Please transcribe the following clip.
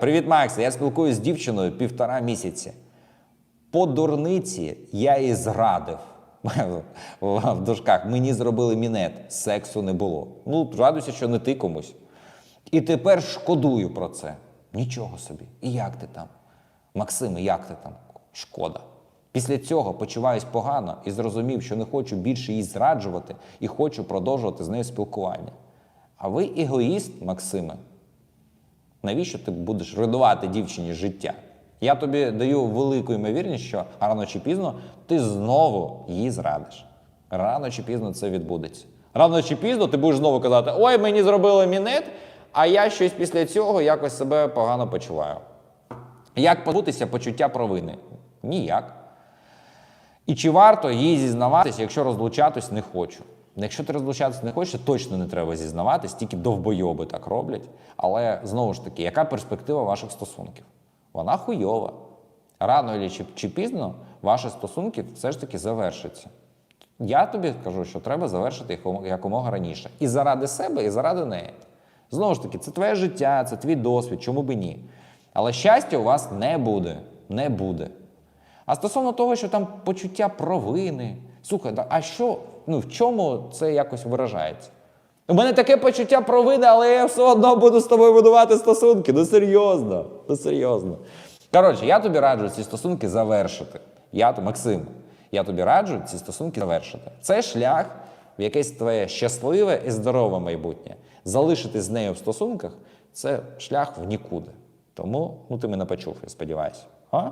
Привіт, Макс. Я спілкуюся з дівчиною півтора місяці. По дурниці я її зрадив. В дужках мені зробили мінет, сексу не було. Ну, радуйся, що не ти комусь. І тепер шкодую про це. Нічого собі. І як ти там? Максиме, як ти там? Шкода. Після цього почуваюсь погано і зрозумів, що не хочу більше її зраджувати і хочу продовжувати з нею спілкування. А ви егоїст, Максиме. Навіщо ти будеш руйнувати дівчині життя? Я тобі даю велику ймовірність, що рано чи пізно ти знову її зрадиш. Рано чи пізно це відбудеться. Рано чи пізно ти будеш знову казати: Ой, мені зробили мінет, а я щось після цього якось себе погано почуваю. Як позбутися почуття провини? Ніяк. І чи варто їй зізнаватися, якщо розлучатись не хочу? Якщо ти розлучатись не хочеш, точно не треба зізнаватись, тільки довбойоби так роблять. Але знову ж таки, яка перспектива ваших стосунків? Вона хуйова. Рано чи, чи пізно ваші стосунки все ж таки завершаться. Я тобі кажу, що треба завершити їх якомога раніше. І заради себе, і заради неї. Знову ж таки, це твоє життя, це твій досвід, чому би ні. Але щастя у вас не буде. Не буде. А стосовно того, що там почуття провини, слухай, а що, ну в чому це якось виражається? У мене таке почуття провини, але я все одно буду з тобою будувати стосунки. Ну серйозно, ну серйозно. Коротше, я тобі раджу ці стосунки завершити. Я, то- Максим, я тобі раджу ці стосунки завершити. Це шлях в якесь твоє щасливе і здорове майбутнє. Залишитись з нею в стосунках це шлях в нікуди. Тому ну, ти мене почув, я сподіваюся. А?